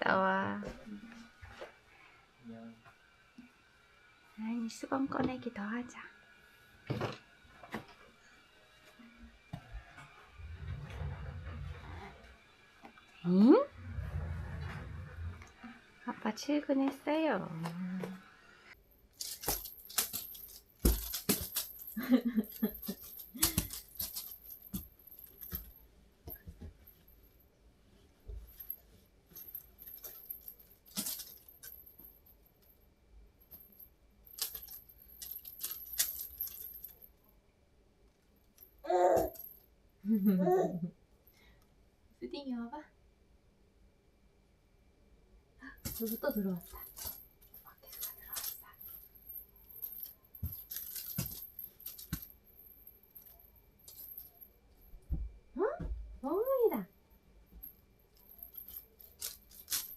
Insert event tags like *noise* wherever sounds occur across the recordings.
나와. 아니 수건 꺼내기 더 하자. 응? 아빠 출근했어요. *laughs* *laughs* 수딩이 와봐. 아, 누구 또 들어왔다. 밖에서 들어왔어. 어? 멍멍이다.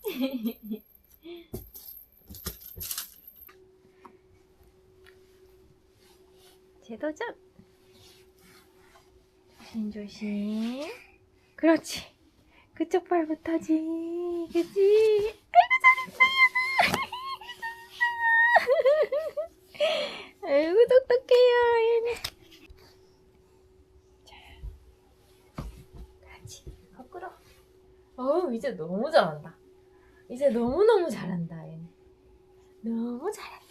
*laughs* 재도전. 조심 조심. 그렇지. 그쪽 발부터지. 그치? 아이고, 잘했어요. *laughs* 아이고, 똑똑해요, 얘는. 자, 같이, 거꾸로. 어우, 이제 너무 잘한다. 이제 너무너무 잘한다, 얘는. 너무 잘한다.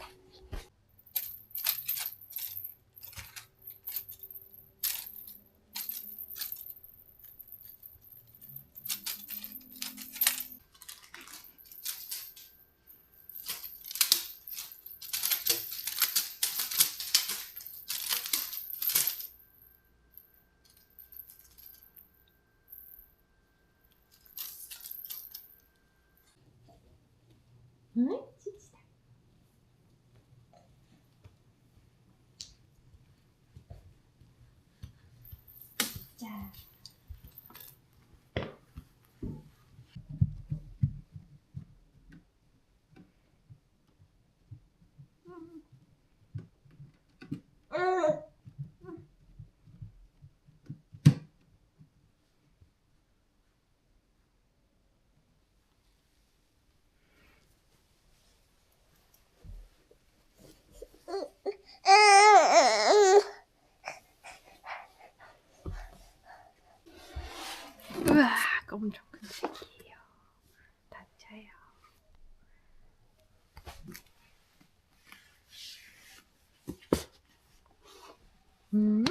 응? 칩시다. 자. 우와, 엄청 큰 새끼예요. 다쳐요. 음?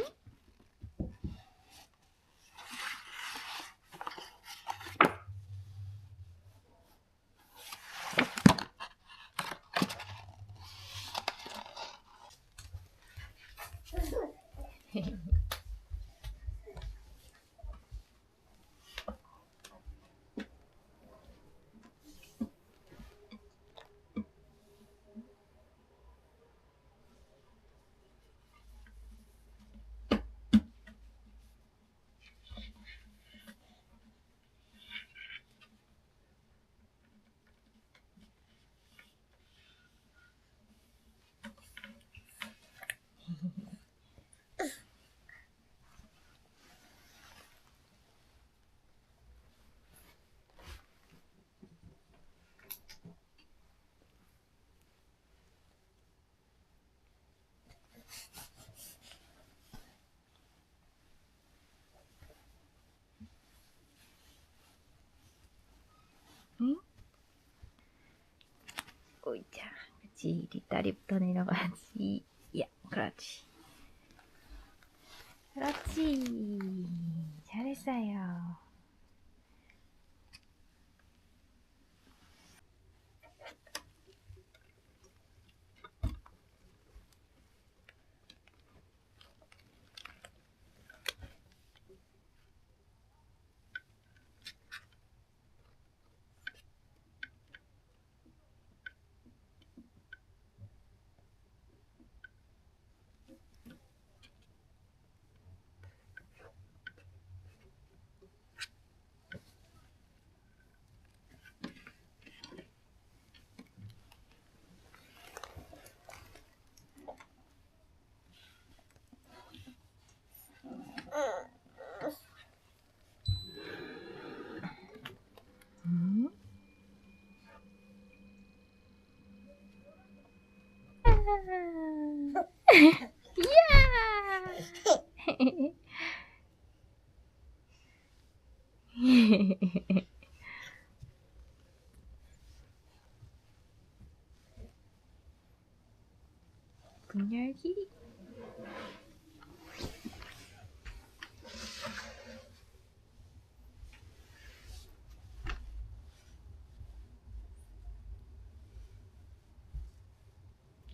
응? 오 이자, 그렇지. 뒷다리부터 내려가야지. 야, 그렇지. 그렇지. 잘했어요.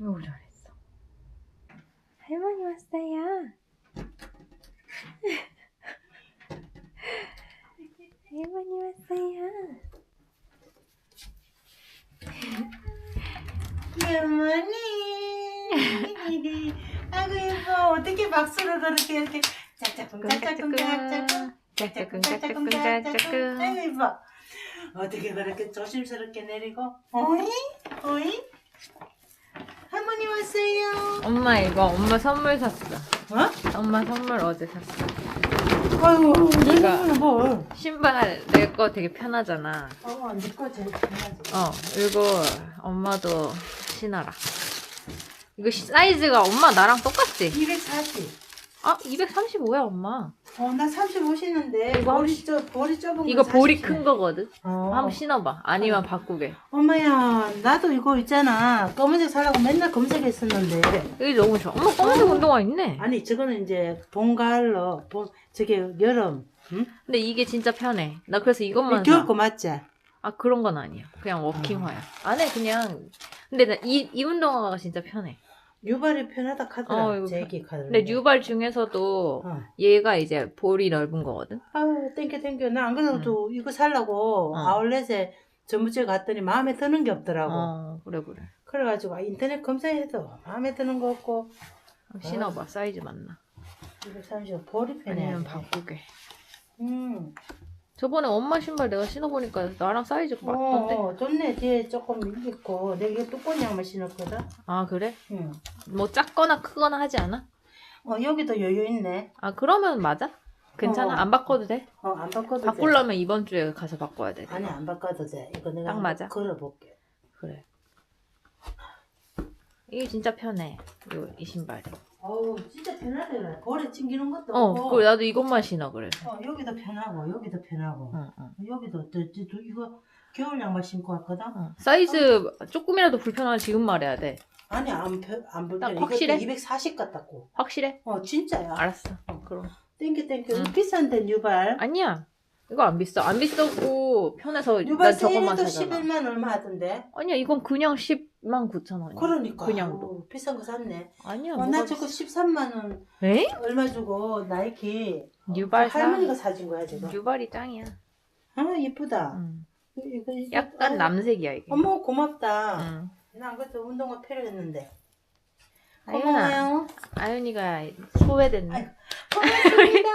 오 잘했어. 할머니 왔어요. *laughs* 할머니 왔어요. 할머니. 아이고 예뻐. 어떻게 박수를 그렇게 이렇게 짝짝꿍 짝짝꿍 짝짝꿍 짝짝꿍 짝짝꿍 짝짝꿍. 아이고 예뻐. 어떻게 그렇게 조심스럽게 내리고 어이 어이 할머니 왔어요. 엄마 이거 엄마 선물 샀어. 어? 엄마 선물 어제 샀어. 아이고 네가- 내가 뭘? 신발 내 거 되게 편하잖아. 어, 니거 제일 편하지. 어, 이거 엄마도 신어라. 이거 시- 사이즈가 엄마 나랑 똑같지? 240. 아, 235야, 엄마. 어, 나 35 신는데 이거 볼이 좁 볼이 좁은 거 이거 볼이 40큰 거거든. 어. 한번 신어봐. 아니면 바꾸게. 엄마야, 나도 이거 있잖아. 검은색 살라고 맨날 검색했었는데. 이게 너무 좋아. 엄마 검은색 운동화 있네. 아니, 저거는 이제 봄, 가을로, 봄, 저게 여름. 응? 근데 이게 진짜 편해. 나 그래서 이것만 겨울 사. 거 맞지? 아, 그런 건 아니야. 그냥 워킹화야. 안에 그냥. 근데 나 이, 이 운동화가 진짜 편해. 유발이 편하다 카더라. 어, 이거 제기 카더라. 근데 뉴발 중에서도 어. 얘가 이제 볼이 넓은 거거든. 아유, 땡겨, 땡겨. 나 안 그래도 이거 살라고 어. 아울렛에 전부주에 갔더니 마음에 드는 게 없더라고. 어, 그래, 그래. 그래가지고 아, 인터넷 검색해도 마음에 드는 거 없고. 신어봐. 사이즈 맞나? 230 볼이 편해. 아니면 바꾸게. 음. 저번에 엄마 신발 내가 신어보니까 나랑 사이즈가 맞던데? 어, 좋네. 뒤에 조금 있고. 내가 두꺼운 양말 신었거든. 아 그래? 응. 뭐 작거나 크거나 하지 않아? 어, 여기도 여유 있네. 아 그러면 맞아? 괜찮아? 어. 안 바꿔도 돼? 어, 안 바꿔도 돼. 바꾸려면 이번 주에 가서 바꿔야 돼. 아니, 안 바꿔도 돼. 이거 내가 딱 맞아? 걸어볼게. 그래. 이게 진짜 편해. 이, 이 신발이. 어우, 진짜 편하더라. 볼에 찡기는 것도 어, 없고. 그리고 나도 이것만 신어 그래서. 어, 여기도 편하고, 여기도 편하고. 어, 어. 여기도, 또, 또, 또 이거 겨울 양말 신고 왔거든? 어. 사이즈 조금이라도 불편하면 지금 말해야 돼. 아니, 안, 편- 안 불편해. 딱 확실해? 이것도 240 같았고. 확실해? 어, 진짜야. 알았어. 그럼. 땡겨, 땡겨. 응. 비싼데, 뉴발. 아니야. 이거 안 비싸. 안 비싸고 편해서 난 저것만 사잖아. 11만 얼마 하던데? 아니야 이건 그냥 10 만 9천 원이야. 그러니까. 그냥도. 어, 비싼 거 샀네. 아니야 어, 뭐가 나 저거 비싸. 13만 원 에? 얼마 주고 나이키 뉴발 사. 할머니가 사준 거야 지금. 뉴발이 짱이야. 아 예쁘다. 응. 이거, 이거, 약간 아, 남색이야 이게. 어머 고맙다. 응. 나 그것도 운동화 필요했는데. 아윤아, 고마워요. 아윤이가 소외됐네. 아유, 고맙습니다.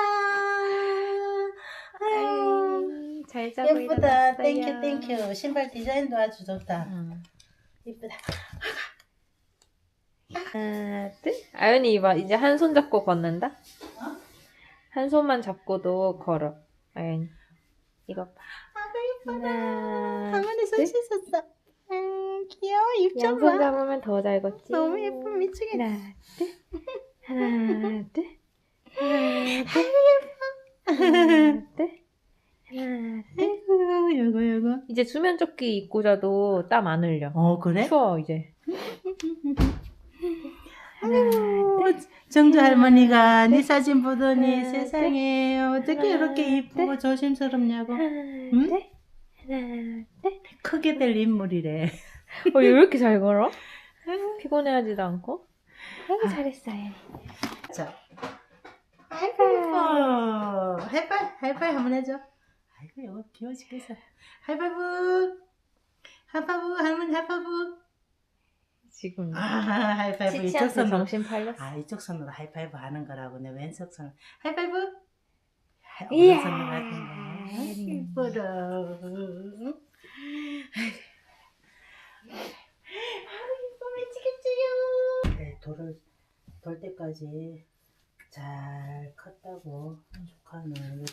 아유, 아유, 잘 자고 예쁘다. 일어났어요. 땡큐 땡큐. 신발 디자인도 아주 좋다. 응. 예쁘다. 하나, 둘. 아윤이 이봐 이제 한 손 잡고 걷는다. 어? 한 손만 잡고도 걸어. 아윤이 이거 봐. 아가 예쁘다. 손 둘. 씻었어. 음, 귀여워. 입좀 양손 봐. 잡으면 더 잘 걷지. 너무 예뻐 미치겠다. 하나, 둘. 하나, 둘. 하나, *laughs* 둘. 아이고 하나, 둘. 하나, 둘. 이제 수면 조끼 입고 자도 땀 안 흘려. 어 그래? 추워 이제. 아이고, 정주 할머니가 네 사진 보더니 하나, 세상에 어떻게 이렇게 이쁘고 조심스럽냐고 하나, 응? 둘. 크게 될 인물이래 어, 왜 이렇게 잘 걸어? 피곤해하지도 않고. 아이고 잘했어요. 자 아이고 하이파이 하이파이 한번 해줘 아이고 이거 귀여워 죽겠어 하이파이브! 하이파이브 할머니 하이파이브! 지금 아 하이파이브 이쪽 손으로. 정신 팔렸어. 아 이쪽 손으로 하이파이브 하는 거라고 내 왼쪽 손 하이파이브. 오른손으로 하는 거 이뻐라 아유 이뻐 미치겠지요. 네, 돌을 돌 때까지 잘 컸다고. 조카는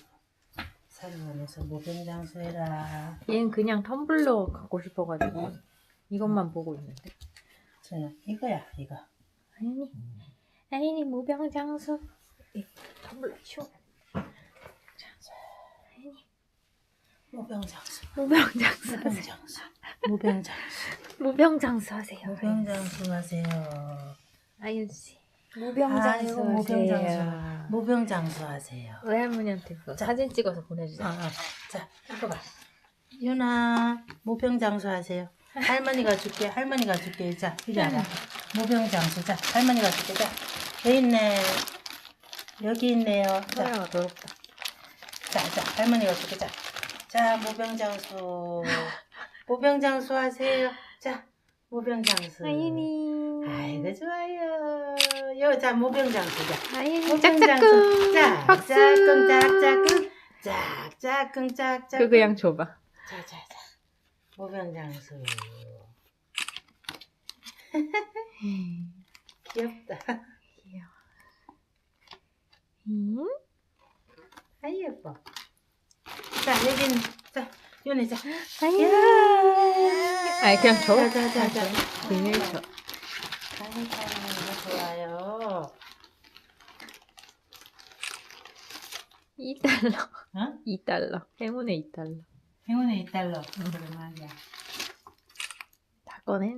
살아가면서 무병장수 해라 얘는 그냥 텀블러 갖고 싶어가지고 이것만 보고 있는데. 저는 이거야 이거 아니, 아니 무병장수. 이 텀블러 치워. 자, 아니, 무병장수. 무병장수. 무병장수. 무병장수. 무병장수 하세요. 무병장수 하세요. 아윤 씨. 무병장수 무병장수. 하세요. 무병장수 하세요. 외할머니한테 그거 자. 사진 찍어서 보내주세요. 아, 아. 자, 이거 봐. 윤아, 무병장수 하세요. 할머니가 줄게, 할머니가 줄게. 자, 이리 와라. 무병장수. 자, 할머니가 줄게. 자, 돼 있네. 여기 있네요. 자, 소라가 더럽다. 자, 자, 할머니가 줄게. 자, 자, 무병장수. 무병장수 하세요. 자, 무병장수. 아윤이. 아이고, 좋아요. 요, 자, 무병장수. 자, 아윤이 무병장수. 짝짝꿍. 자, 박수. 짝꿍, 짝짝꿍. 짝짝꿍, 짝짝꿍. 그 그냥 줘봐. 자, 자, 자. 무병장수. *laughs* 귀엽다. 응? 아이, 예뻐. 자, 여긴, 자, 요네, 자. 아윤이. 야. 아니 그냥 줘. 자, 자, 자, 자. 그냥 줘. 아이고, 좋아요. 2달러. 어? 2달러. 행운의 2달러. 행운의 2달러. 그래 말이야. 다 꺼내.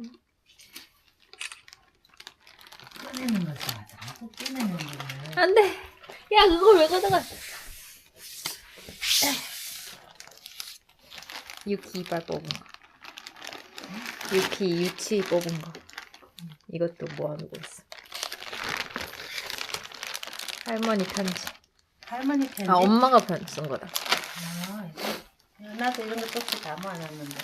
꺼내는 걸 좋아하잖아. 또 꺼내는 거를. 안 돼. 야, 그걸 왜 가져가? 유키 이빨 뽑은 거. 유키 유치 뽑은 거. 이것도 모아두고 있어. 할머니 편지. 할머니 편지. 아, 엄마가 편 쓴 거다. 아, 이거. 나도 이런 거 조금 다 모아놨는데.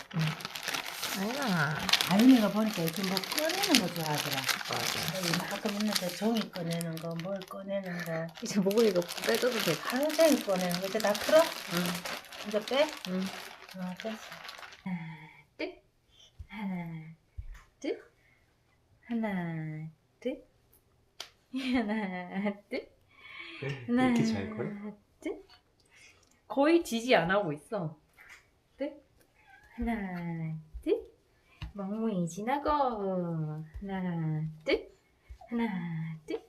아니야. 아윤이가 보니까 이렇게 뭐 꺼내는 거 좋아하더라. 맞아. 가끔 있는데 종이 꺼내는 거, 뭘 꺼내는 거. 이제 목을 이거 빼줘도 돼. 하루 종일 꺼내는 거. 이제 다 풀어? 응. 이제 빼? 응. 어, 됐어. 둘. 하나, 둘. 하나, 둘. 하나, 둘. *laughs* 하나, 이렇게 잘 걸? 둘. 거의 지지 안 하고 있어. 둘. 하나, 둘. 멍멍이 지나고. 하나, 둘. 하나, 둘.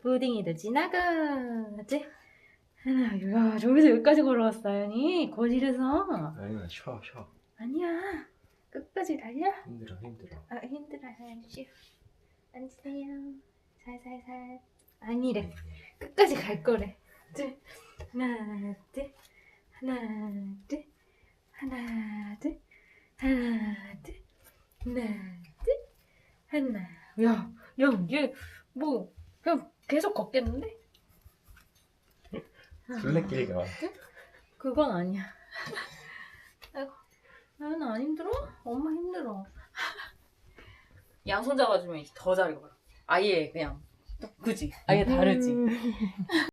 푸딩이도 지나고. 둘. 하나, 야, 저기서 여기까지 걸어왔어, 아연이. 거실에서. 아니야 쉬어 쉬어 아니야. 끝까지 달려. 힘들어 힘들어 아 힘들어요. 쉬. 앉으세요. 살살살. 아니래. 끝까지 갈 거래. 둘. 하나, 둘. 하나, 둘. 하나, 둘. 하나, 둘. 하나, 둘. 하나. 야, 야, 얘뭐 그냥 계속 걷겠는데? 술래길 가 그건 아니야. *laughs* 아이고, 나는 안 힘들어? 엄마 힘들어. *laughs* 양손 잡아주면 더잘 익어요. 아예 그냥 그지? 아예 다르지.